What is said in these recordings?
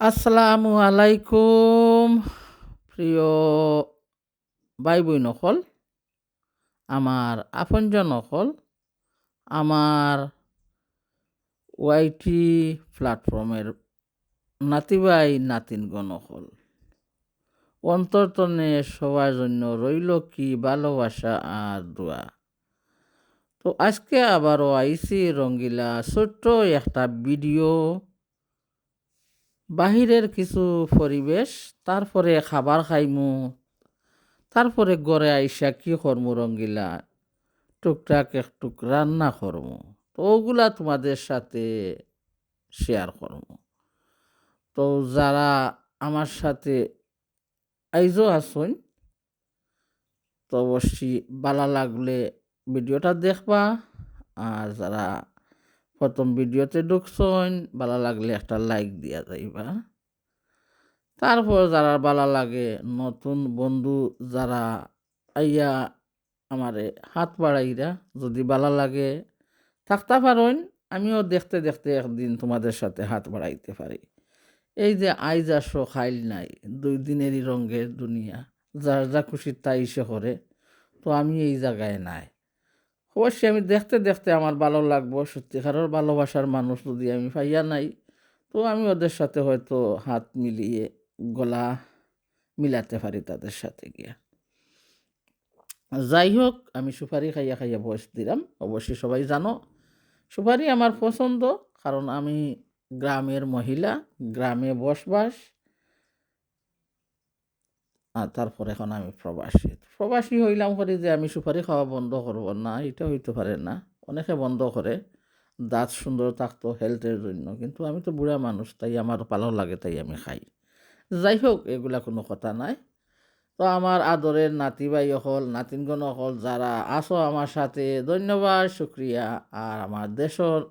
আসসালামু আলাইকুম। প্রিয় ভাই বোনসকল আমার আপনজনসকল আমার ওয়াইটি প্ল্যাটফর্মের নাতিবাই নাতিনগণ অকল অন্তর্তনে সবার জন্য রইল কি ভালোবাসা আর দোয়া? তো আজকে আবারও আইসি রঙ্গিলা ছোট্ট একটা ভিডিও বাহিরের কিছু পরিবেশ, তারপরে খাবার খাইমু। তারপরে গড়ে আইসা কি করমু রঙ্গিলা? টুকটাক একটুক রান্না করমু। তো ওগুলা তোমাদের সাথে শেয়ার করমু। তো যারা আমার সাথে আইজও আসুন তো অবশ্যই ভালো লাগলে ভিডিওটা দেখবা। আর যারা প্রথম ভিডিওতে ঢুকছেন ভালো লাগলে একটা লাইক দিয়া যাইবা। তারপর যারা ভালো লাগে, নতুন বন্ধু যারা আইয়া আমারে হাত বাড়াইরা যদি ভালো লাগে, থাকতে পারেন আমিও দেখতে দেখতে একদিন তোমাদের সাথে হাত বাড়াইতে পারি। এই যে আইজ আসো খাইল নাই, দুই দিনেরই রঙের দুনিয়া, যার যা খুশি তাই সে করে, তো আমি এই জায়গায় নাই। অবশ্যই আমি দেখতে দেখতে আমার ভালো লাগবো, সত্যিকারের ভালোবাসার মানুষ যদি আমি পাইয়া নাই, তো আমি ওদের সাথে হয়তো হাত মিলিয়ে গলা মিলাতে পারি তাদের সাথে গিয়া। যাই হোক, আমি সুপারি খাইয়া খাইয়া বয়স দিলাম। অবশ্যই সবাই জানো, সুপারি আমার পছন্দ, কারণ আমি গ্রামের মহিলা, গ্রামে বসবাস আর তারপর এখন আমি প্রবাসী। প্রবাসী হইলাম করে যে আমি সুপারি খাওয়া বন্ধ করব না, এটা হইতে পারে না। অনেকে বন্ধ করে, দাঁত সুন্দর থাকতো হেলথের জন্য, কিন্তু আমি তো বুড়া মানুষ, তাই আমার ভালো লাগে তাই আমি খাই। যাই হোক, এগুলা কোনো কথা নাই। তো আমার আদরের নাতি ভাই হল নাতিনগণ হল যারা আসো আমার সাথে, ধন্যবাদ, শুক্রিয়া। আর আমার দেশের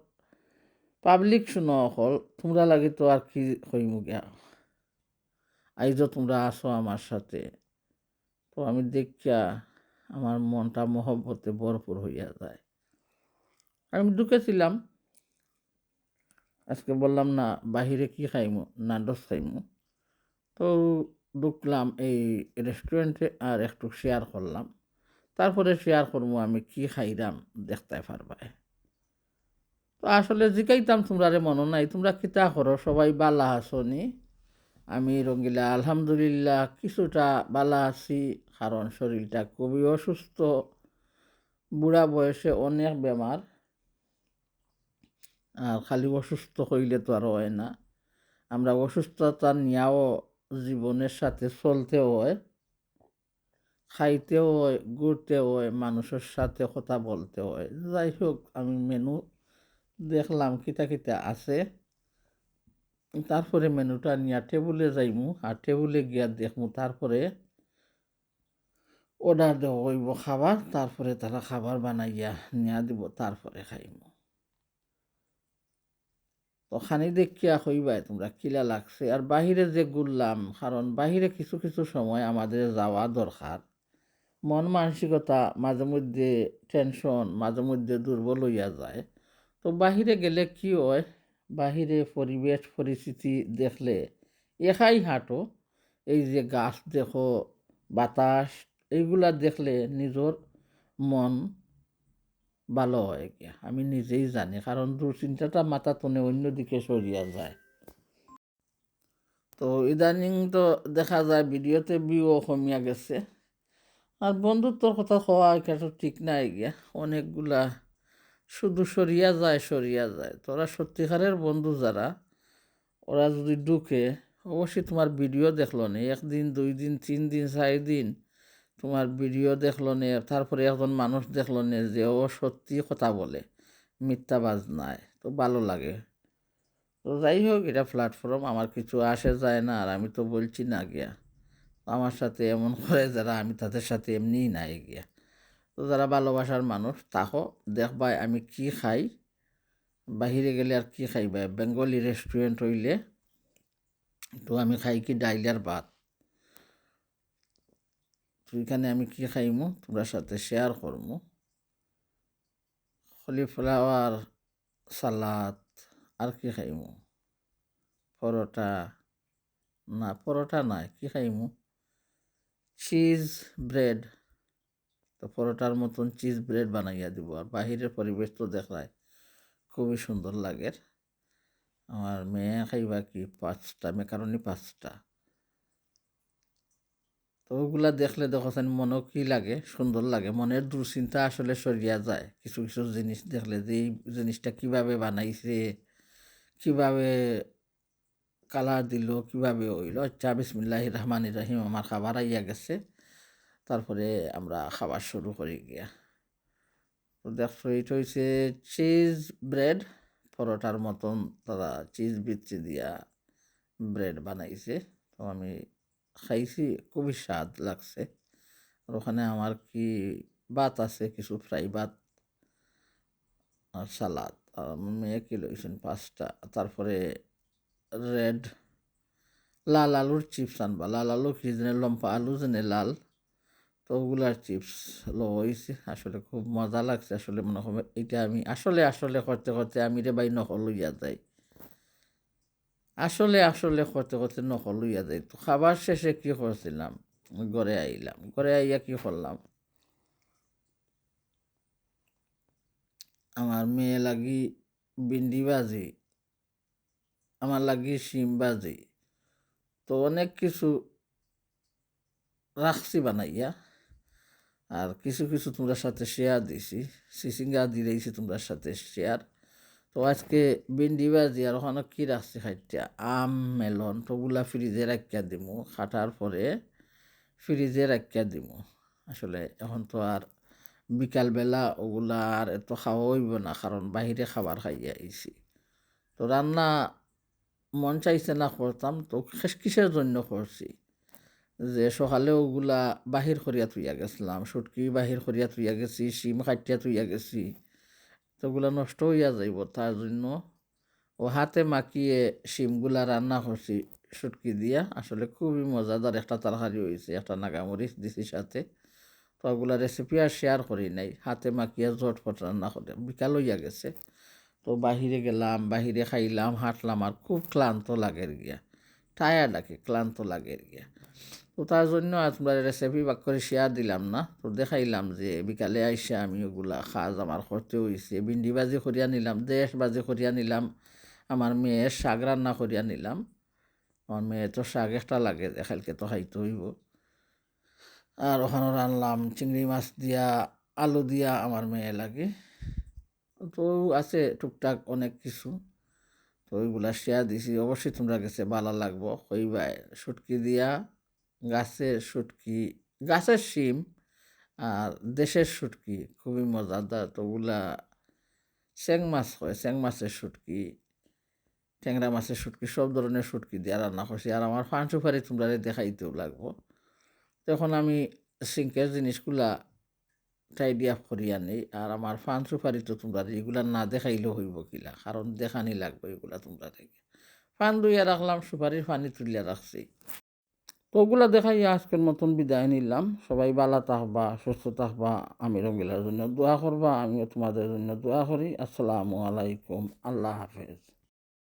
পাবলিক শুনো হল তোমরা লাগে তো আর কি হইমু গিয়া আইজও তোমরা আসো আমার সাথে। তো আমি দেখিয়া আমার মনটা মহব্বতে ভরপুর হইয়া যায়। আমি ঢুকেছিলাম। আজকে বললাম, না, বাহিরে কি খাইমু? নাডস খাইমু। তো ঢুকলাম এই রেস্টুরেন্টে আর একটু শেয়ার করলাম। তারপরে শেয়ার করব, আমি কি খাইলাম দেখতে পারবাই? তো আসলে জিকাইতাম তোমরা রে মনে নাই, তোমরা কিতা করো? সবাই বালা আসনি আমি রঙ্গিলা, আলহামদুলিল্লাহ, কিছুটা বালা আছি, কারণ শরীরটা খুবই অসুস্থ। বুড়া বয়সে অনেক বেমার, আর খালি অসুস্থ হইলে তো আর হয় না। আমরা অসুস্থতা নিয়েও জীবনের সাথে চলতেও হয়, খাইতেও হয়, ঘুরতেও হয়, মানুষের সাথে কথা বলতে হয়। যাই হোক, আমি মেনু দেখলাম, কিতা কিতা আছে। তারপরে মেনুটা নিয়ে টেবুলে যাইমু, আর টেবুলে গিয়া দেখমু, তারপরে অর্ডার দেওয়া হইব খাবার, তারপরে তারা খাবার বানাইয়া নিয়া দিব, তারপরে খাইমু। তো দেখিয়া হইবাই তোমরা, কিলা লাগছে। আর বাহিরে যে ঘুরলাম, কারণ বাহিরে কিছু কিছু সময় আমাদের যাওয়া দরকার। মন মানসিকতা মাঝে মধ্যে টেনশন মাঝে মধ্যে দুর্বল হইয়া যায়। তো বাহিরে গেলে কি হয় বাহিরে পরিবেশ পরিস্থিতি দেখলে একাই হাঁটো। এই যে গাছ দেখো, বাতাস, এইগুলা দেখলে নিজের মন ভালো হয় গিয়া আমি নিজেই জানি, কারণ দুশ্চিন্তাটা মাথা তনে অন্যদিকে সরিয়া যায়। তো ইদানিং তো দেখা যায় ভিডিওতে বিও কমিয়া গেছে। আর বন্ধুত্বর কথা হওয়া এটা ঠিক নাই গিয়া অনেকগুলা শুধু সরিয়া যায় সরিয়া যায়। তোরা সত্যিকারের বন্ধু যারা, ওরা যদি ঢুকে, অবশ্যই তোমার ভিডিও দেখল নে। একদিন, দুই দিন, তিন দিন, চার দিন তোমার ভিডিও দেখল নে। তারপরে একজন মানুষ দেখল নে যে ও সত্যি কথা বলে মিথ্যাবাজ নাই তো ভালো লাগে। তো যাই হোক, এটা প্ল্যাটফর্ম আমার কিছু আসে যায় না, আর আমি তো বলছি না গিয়া। আমার সাথে এমন করে যারা, আমি তাদের সাথে এমনিই নাই গিয়া। তো যারা ভালোবাসার মানুষ তাকো দেখবাই আমি কি খাই? বাহিরে গেলে আর কি খাইবা বেঙ্গলি রেস্টুরেন্ট হইলে তো আমি খাই কি ডাইলার ভাত। এখানে আমি কি খাইমু? তোমরা সাথে শেয়ার করমু। কলিফ্লাওয়ার সালাদ আর কি খাইমু? পরোটা, না, পরোটা নাই কি খাইমু? চিজ ব্রেড তো পরোটার মতন চিজ ব্রেড বানাইয়া দিব। আর বাহিরের পরিবেশ তো দেখায়, খুবই সুন্দর লাগে। আমার মেয়ে খাইবা কি? পাঁচটা, মেকারনি পাঁচটা। তো ওগুলা দেখলে দেখছেন মনেও কি লাগে, সুন্দর লাগে। মনের দুশ্চিন্তা আসলে সরিয়া যায়। কিছু কিছু জিনিস দেখলে যে এই জিনিসটা কীভাবে বানাইছে, কীভাবে কালার দিল, কীভাবে হইল। আচ্ছা বিসমিল্লাহ রহমান রাহিম, আমার খাবার আইয়া গেছে। তারপরে আমরা খাবার শুরু করি গিয়া। তো দেখছ এটা হচ্ছে চিজ ব্রেড পরোটার মতন তারা চিজ বিচি দিয়া ব্রেড বানাইছে। তো আমি খাইছি, খুবই স্বাদ লাগছে। আর ওখানে আমার কি ভাত আছে, কিছু ফ্রাই ভাত আর সালাদ। আর মেয়ে কি লইছেন? পাঁচটা। তারপরে রেড লাল আলুর চিপস আনবা। লাল আলু কি যেন লম্পা আলু যেন লাল। তো ওগুলার চিপস লইছে। আসলে খুব মজা লাগছে, আসলে মনে হবে এটা আমি আসলে আসলে করতে করতে আমি রে বাই নকল লইয়া যাই। আসলে আসলে করতে করতে নকল লইয়া যাই। তো খাবার শেষে কি করছিলাম? ঘরে আইলাম। ঘরে আইয়া কি করলাম? আমার মেয়ে লাগি ভিন্ডি বাজি আমার লাগি শিম ভাজি। তো অনেক কিছু রাখছি বানাইয়া। আর কিছু কিছু তোমরা সাথে শেয়ার দিছি। সিসিঙ্গা দিয়েছি তোমরা সাথে শেয়ার তো আজকে ভিন্ডি ভাজি আর ওখানে কী রাখছি খাইটা? আম, মেলন তো ওগুলা ফ্রিজে রাখিয়া দিমু। খাটার পরে ফ্রিজে রাখিয়া দিমু। আসলে এখন তো আর বিকালবেলা ওগুলা আর এত খাওয়া হইব না, কারণ বাহিরে খাবার খাইয়া আইছি। তো রান্না মন চাইছে না করতাম, তো কিসের জন্য করছি? যে সকালে ওগুলা বাহির করিয়া তুইয়া গেছিলাম, সুটকি বাহির করিয়া তুইয়া গেছি, শিম কাটিয়া তুইয়া গেছি, তো ওগুলা নষ্ট হইয়া যাইব। তার জন্য ও হাতে মাখিয়ে শিমগুলা রান্না করছি, সুটকি দিয়া। আসলে খুবই মজাদার একটা তরকারি হয়েছে একটা নাগামরিচ দিছি সাথে। তো ওগুলা রেসিপি আর শেয়ার করি নাই। হাতে মাখিয়া ঝটফট রান্না করে। বিকাল হইয়া গেছে, তো বাহিরে গেলাম, বাহিরে খাইলাম, হাঁটলাম আর খুব ক্লান্ত লাগের গিয়া। টায়ার্ড লাগে ক্লান্ত লাগের গিয়া। তো তার জন্য তোমরা রেসিপি বাক করে শেয়ার দিলাম না। তো দেখাইলাম যে বিকালে আইসা আমি ওগুলা খাজ আমার করতে হয়েছে ভিন্ডি বাজি করিয়া নিলাম, দেশ বাজি করিয়া নিলাম, আমার মেয়ে শাক রান্না করিয়া নিলাম। আমার মেয়ে তো শাক একটা লাগে দেখালকে তো খাইতে হইব। আর ওখানে রানলাম, চিংড়ি মাছ দিয়া, আলু দিয়া আমার মেয়ে লাগে। তো আছে টুকটাক অনেক কিছু। তো ওইগুলা শেয়ার দিছি। অবশ্যই তোমরা কাছে ভালো লাগবো। কইবাই শুটকি দিয়া গাছের শুটকি, গাছের শিম আর দেশের শুটকি খুবই মজাদার। তো ওগুলা চেং মাছ হয় চেং মাছের শুটকি, ট্যাংরা মাছের শুটকি, সব ধরনের শুটকি দিয়ে রান্না করছি। আর আমার ফান সুপারি তোমরা দেখাইতেও লাগবো। তখন আমি সিঙ্কের জিনিসগুলা টাইডি আপ করিয়া নেই আর আমার ফান সুপারি তো তোমরা এগুলা না দেখাইলেও হইব কিলা, কারণ দেখানি লাগবে এগুলা তোমরা থেকে ফান দুইয়া রাখলাম, সুপারির পানি তুলিয়া রাখছি। তো ওগুলা দেখাই আজকের মতন বিদায় নিলাম। সবাই বালা থাকবা, সুস্থ থাকবা। আমি রঙ্গিলার জন্য দোয়া করবা, আমিও তোমাদের জন্য দোয়া করি। আসসালামু আলাইকুম। আল্লাহ হাফেজ।